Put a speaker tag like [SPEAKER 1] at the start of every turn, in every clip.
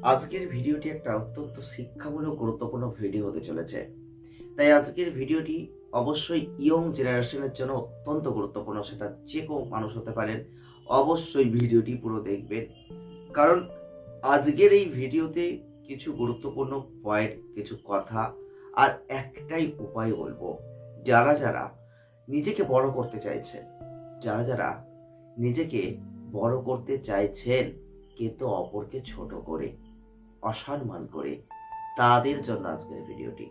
[SPEAKER 1] আজকের ভিডিওটি একটা অত্যন্ত শিক্ষামূলক গুরুত্বপূর্ণ ভিডিও হতে চলেছে। তাই আজকের ভিডিওটি অবশ্যই ইয়ং জেনারেশনের জন্য অত্যন্ত গুরুত্বপূর্ণ, সেটা যে কোনো মানুষ হতে পারেন অবশ্যই ভিডিওটি পুরো দেখবেন। কারণ আজকের এই ভিডিওতে কিছু গুরুত্বপূর্ণ পয়েন্ট কিছু কথা আর একটাই উপায় বলব, যারা যারা নিজেকে বড় করতে চাইছেন যারা যারা নিজেকে বড় করতে চাইছেন, কিন্তু অপরকে ছোট করে অসম্মান করে তাদের জন্য আজকের ভিডিওটি।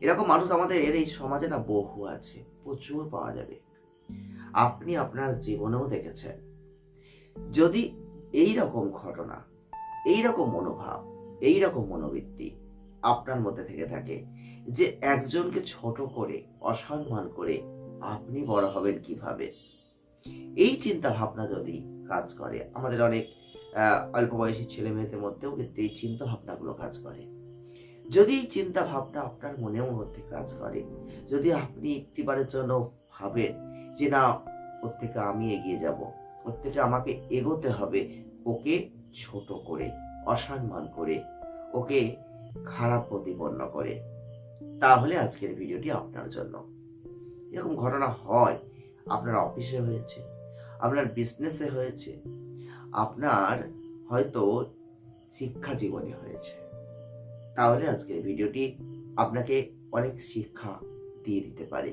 [SPEAKER 1] এরকম মানুষ আমাদের এই সমাজে না বহু আছে, প্রচুর পাওয়া যাবে। আপনি আপনার জীবনেও দেখেছেন। যদি এই রকম ঘটনা এই রকম মনোভাব এই রকম মনোবৃত্তি আপনার মধ্যে থেকে থাকে যে একজনকে ছোট করে, অসম্মান করে আপনি বড় হবেন কীভাবে? এই চিন্তা ভাবনা যদি কাজ করে, আমাদের অনেক অল্প বয়সী ছেলে মেয়েদের মধ্যেও কিন্তু এই চিন্তা ভাবনাগুলো কাজ করে। যদি এই চিন্তা ভাবনা আপনার মনেও মধ্যে কাজ করে, যদি আপনি একটিবারের জন্য ভাবেন যে, না, ওর থেকে আমি এগিয়ে যাব, ওর থেকে আমাকে এগোতে হবে, ওকে ছোট করে, অসম্মান করে, ওকে খারাপ প্রতিপন্ন করে, তাহলে আজকের ভিডিওটি আপনার জন্য। এরকম ঘটনা হয়। আপনার অফিসে হয়েছে, আপনার বিজনেসে হয়েছে আপনার হয়তো শিক্ষা জীবনে হয়েছে। তাহলে আজকের ভিডিওটি আপনাকে অনেক শিক্ষা দিয়ে দিতে পারে।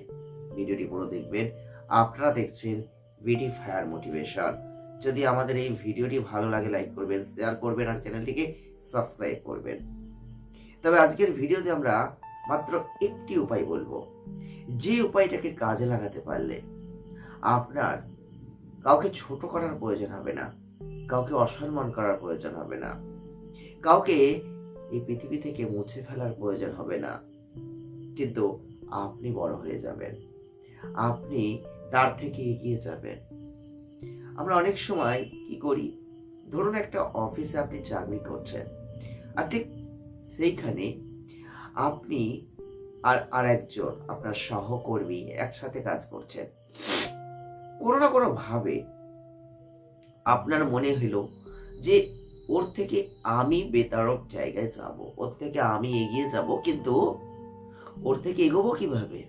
[SPEAKER 1] ভিডিওটি পুরো দেখবেন। আপনারা দেখছেন বিডি ফায়ার মোটিভেশন যদি আমাদের এই ভিডিওটি ভালো লাগে লাইক করবেন শেয়ার করবেন, আর চ্যানেলটিকে সাবস্ক্রাইব করবেন। তবে আজকের ভিডিওতে আমরা মাত্র একটি উপায় বলব। যে উপায়টাকে কাজে লাগাতে পারলে আপনার কাউকে ছোট করার প্রয়োজন হবে না। কাউকে অসম্মান করার প্রয়োজন হবে না। কাউকে এই পৃথিবী থেকে মুছে ফেলার প্রয়োজন হবে না। কিন্তু আপনি বড় হয়ে যাবেন। আপনি তার থেকে এগিয়ে যাবেন। আমরা অনেক সময় কি করি? ধরুন একটা অফিসে আপনি চাকরি করছেন আর ঠিক সেইখানে আপনি আর আর একজন আপনার সহকর্মী একসাথে কাজ করছেন। কোনো না কোনো ভাবে আপনার মনে হলো যে ওর থেকে আমি বেতারক জায়গায় যাব, ওর থেকে আমি এগিয়ে যাব, কিন্তু ওর থেকে এগোবো কীভাবে?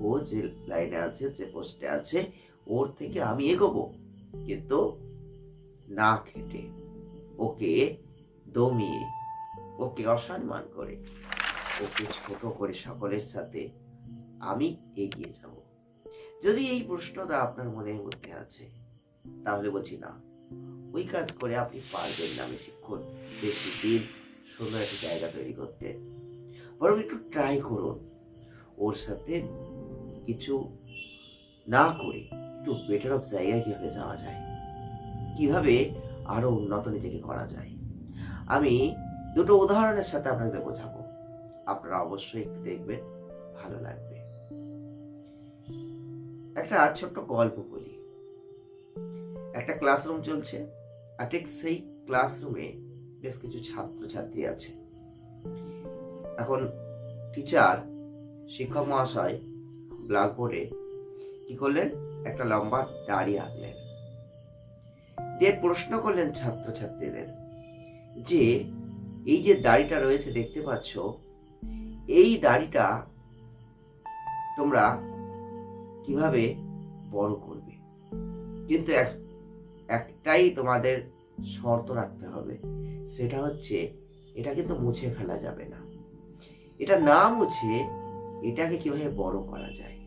[SPEAKER 1] ও যে লাইনে আছে, যে পোস্টে আছে, ওর থেকে আমি এগোবো, কিন্তু না খেটে। ওকে দমিয়ে, ওকে অসম্মান করে, ওকে ছোট করে সকলের সাথে আমি এগিয়ে যাব। যদি এই প্রশ্নটা আপনার মনের মধ্যে আছে তাহলে বলছি না। ওই কাজ করে আপনি পারবেন না বেশিক্ষণ বেশি দিন সুন্দর একটা জায়গা তৈরি করতে। বরং একটু ট্রাই করুন। ওর সাথে কিছু না করে একটু বেটার অফ জায়গায় কীভাবে যাওয়া যায়? কীভাবে আরও উন্নত নিজেকে করা যায়? আমি দুটো উদাহরণের সাথে আপনাদের বোঝাবো। আপনারা অবশ্যই দেখবেন, ভালো লাগবে। একটা ছোট্ট গল্প বলি। একটা ক্লাসরুম চলছে, আর ঠিক সেই ক্লাসরুমে বেশ কিছু ছাত্রছাত্রী আছে। এখন টিচার শিক্ষক মহাশয় ব্ল্যাকবোর্ডে কি করলেন? একটা লম্বা দাড়ি আঁকলেন। দিয়ে প্রশ্ন করলেন ছাত্রছাত্রীদের যে, এই যে দাড়িটা রয়েছে দেখতে পাচ্ছ, এই দাড়িটা তোমরা কীভাবে বড় করবে? কিন্তু একটাই তোমাদের শর্ত রাখতে হবে। সেটা হচ্ছে, এটা কিন্তু মুছে ফেলা যাবে না। এটা না মুছে এটাকে কীভাবে বড় করা যায়?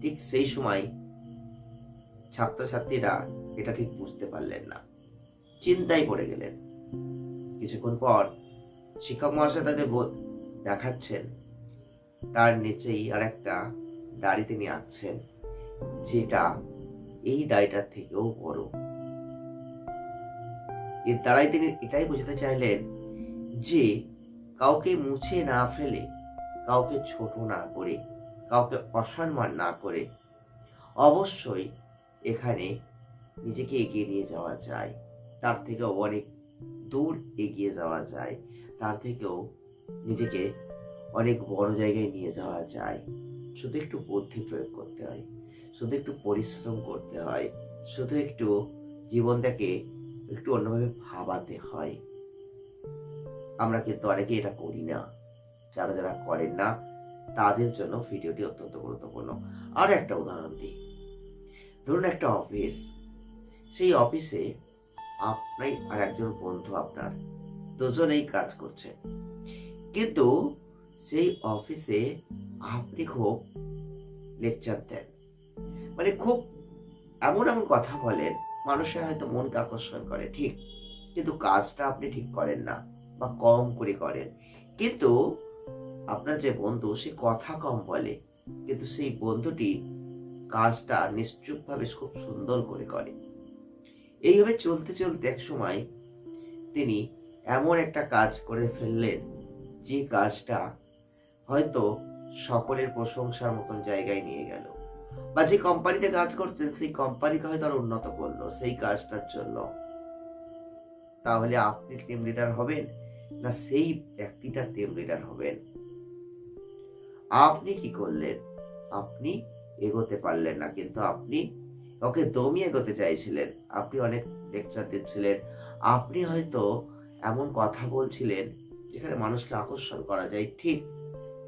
[SPEAKER 1] ঠিক সেই সময় ছাত্রছাত্রীরা এটা ঠিক বুঝতে পারলেন না। চিন্তায় পড়ে গেলেন। কিছুক্ষণ পর শিক্ষক মহাশয় তাদের বল- দেখাচ্ছেন, তার নিচেই আর একটা দাড়ি তিনি আঁকছেন, যেটা এই দাড়িটার থেকেও বড়। এর দ্বারাই তিনি এটাই বোঝাতে চাইলেন যে, কাউকে মুছে না ফেলে, কাউকে ছোট না করে, কাউকে অসম্মান না করে, অবশ্যই এখানে নিজেকে এগিয়ে নিয়ে যাওয়া যায়। তার থেকেও অনেক দূর এগিয়ে যাওয়া যায়। তার থেকেও নিজেকে অনেক বড় জায়গায় নিয়ে যাওয়া যায়। শুধু একটু বুদ্ধি প্রয়োগ করতে হয়। শুধু একটু পরিশ্রম করতে হয়, শুধু একটু জীবনটাকে একটু অন্যভাবে ভাবাতে হয়। আমরা কিন্তু অনেকে এটা করি না। যারা যারা করেন না, তাদের জন্য ভিডিওটি অত্যন্ত গুরুত্বপূর্ণ। আর একটা উদাহরণ দিই। ধরুন একটা অফিস। সেই অফিসে আপনি আর একজন বন্ধু আপনার। দুজনেই কাজ করছে। কিন্তু সেই অফিসে আপনি খুব লেকচার দেন। মানে খুব এমন এমন কথা বলেন, মানুষের হয়তো মনকে আকর্ষণ করে, ঠিক। কিন্তু কাজটা আপনি ঠিক করেন না বা কম করে করেন। কিন্তু আপনার যে বন্ধু, সে কথা কম বলে, কিন্তু সেই বন্ধুটি কাজটা নিশ্চুপভাবে খুব সুন্দর করে করে। এইভাবে চলতে চলতে এক সময় তিনি এমন একটা কাজ করে ফেললেন, যে কাজটা হয়তো সকলের প্রশংসার মতন জায়গায় নিয়ে গেল। বা যে কোম্পানিতে কাজ করছেন, সেই কোম্পানিকে হয়তো আরও উন্নত করল, সেই কাজটার জন্য। তাহলে আপনি টিম লিডার হবেন না সেই ব্যক্তিটা টিম লিডার হবেন? আপনি কি করলেন? আপনি এগোতে পারলেন না, কিন্তু আপনি ওকে দমিয়ে এগোতে চাইছিলেন। আপনি অনেক লেকচার দিচ্ছিলেন। আপনি হয়তো এমন কথা বলছিলেন, যেখানে মানুষকে আকর্ষণ করা যায়। ঠিক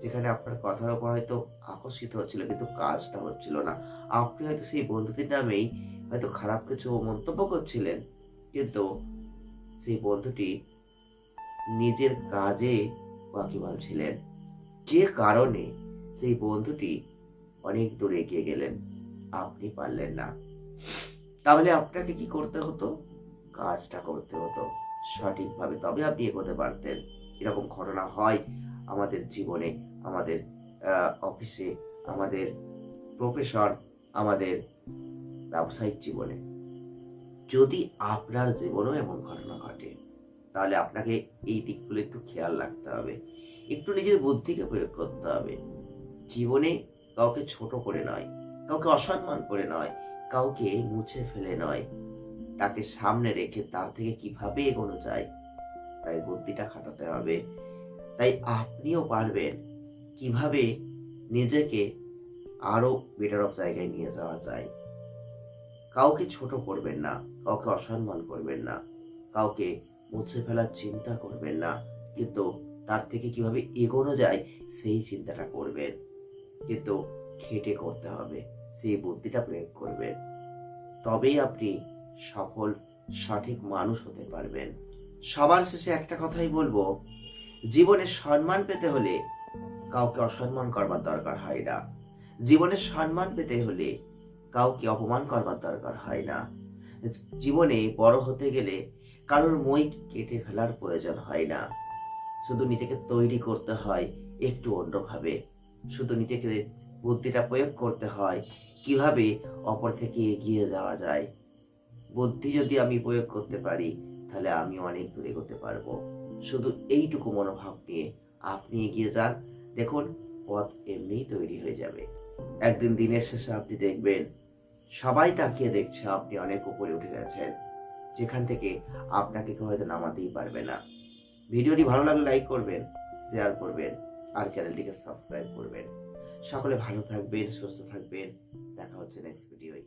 [SPEAKER 1] যেখানে আপনার কথার উপর হয়তো আকর্ষিত হচ্ছিল, কিন্তু কাজটা হচ্ছিল না। আপনি হয়তো সেই বন্ধুটির নামেই হয়তো খারাপ কিছু মন্তব্য করছিলেন, কিন্তু সেই বন্ধুটি নিজের কাজে ওয়াকিবহাল ছিলেন। যে কারণে সেই বন্ধুটি অনেক দূরে এগিয়ে গেলেন। আপনি পারলেন না। তাহলে আপনাকে কি করতে হতো? কাজটা করতে হতো। সঠিকভাবে তবে আপনি এগোতে পারতেন। এরকম ঘটনা হয় আমাদের জীবনে, আমাদের অফিসে আমাদের প্রফেশন আমাদের ব্যবসায়িক জীবনে। যদি আপনার জীবনেও এমন ঘটনা ঘটে, তাহলে আপনাকে এই দিকগুলো একটু খেয়াল রাখতে হবে। একটু নিজের বুদ্ধিকে প্রয়োগ করতে হবে। জীবনে কাউকে ছোট করে নয়, কাউকে অসম্মান করে নয়, কাউকে মুছে ফেলে নয়। তাকে সামনে রেখে তার থেকে কীভাবে এগোনো যায়, তাই বুদ্ধিটা খাটাতে হবে। তাই আপনিও পারবেন কীভাবে নিজেকে আরও বেটার অফ জায়গায় নিয়ে যাওয়া যায়। কাউকে ছোট করবেন না, কাউকে অসম্মান করবেন না, কাউকে মুছে ফেলার চিন্তা করবেন না, কিন্তু তার থেকে কীভাবে এগোনো যায় সেই চিন্তাটা করবেন। কিন্তু খেটে করতে হবে, সেই বুদ্ধিটা প্রয়োগ করবেন। তবেই আপনি সফল, সঠিক মানুষ হতে পারবেন। সবার শেষে একটা কথাই বলব জীবনে সম্মান পেতে হলে কাউকে অসম্মান করবার দরকার হয় না। জীবনে সম্মান পেতে হলে কাউকে অপমান করবার দরকার হয় না। জীবনে বড় হতে গেলে কারোর মই কেটে ফেলার প্রয়োজন হয় না। শুধু নিজেকে তৈরি করতে হয় একটু অন্যভাবে। শুধু নিজেকে বুদ্ধিটা প্রয়োগ করতে হয় কীভাবে অপর থেকে এগিয়ে যাওয়া যায়। বুদ্ধি যদি আমি প্রয়োগ করতে পারি, তাহলে আমি অনেক দূরে করতে পারব। শুধু এইটুকু মনোভাব নিয়ে আপনি এগিয়ে যান। দেখুন, পথ এমনিই তৈরি হয়ে যাবে। একদিন দিনের শেষে আপনি দেখবেন, সবাই তাকিয়ে দেখছে আপনি অনেক উপরে উঠে গেছেন, যেখান থেকে আপনাকে কেউ হয়তো নামাতেই পারবে না। ভিডিওটি ভালো লাগলে লাইক করবেন শেয়ার করবেন, আর চ্যানেলটিকে সাবস্ক্রাইব করবেন। সকলে ভালো থাকবেন, সুস্থ থাকবেন। দেখা হচ্ছে নেক্সট ভিডিওয়